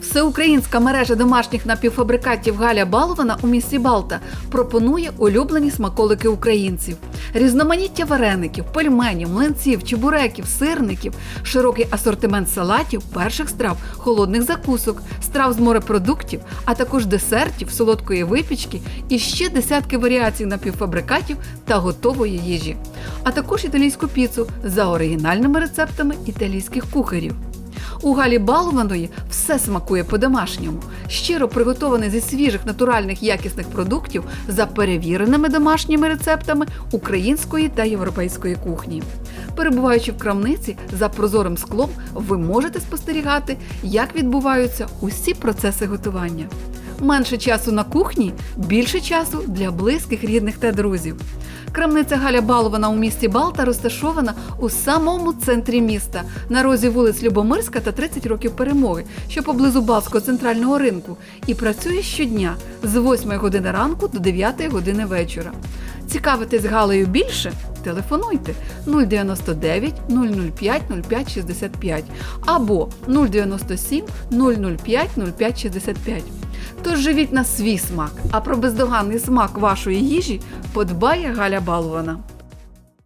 Всеукраїнська мережа домашніх напівфабрикатів Галя Балована у місті Балта пропонує улюблені смаколики українців: різноманіття вареників, пельменів, млинців, чебуреків, сирників, широкий асортимент салатів, перших страв, холодних закусок, страв з морепродуктів, а також десертів, солодкої випічки і ще десятки варіацій напівфабрикатів та готової їжі, а також італійську піцу за оригінальними рецептами італійських кухарів. У Галі Балованої все смакує по-домашньому, щиро приготоване зі свіжих натуральних якісних продуктів за перевіреними домашніми рецептами української та європейської кухні. Перебуваючи в крамниці за прозорим склом, ви можете спостерігати, як відбуваються усі процеси готування. Менше часу на кухні, більше часу для близьких, рідних та друзів. Крамниця Галя Балована у місті Балта розташована у самому центрі міста, на розі вулиць Любомирська та 30 років перемоги, що поблизу Балського центрального ринку, і працює щодня з 8 години ранку до 9 години вечора. Цікавитись Галею більше? Телефонуйте 099 005 05 65 або 097 005 05 65. Тож живіть на свій смак, а про бездоганний смак вашої їжі подбає Галя Балована.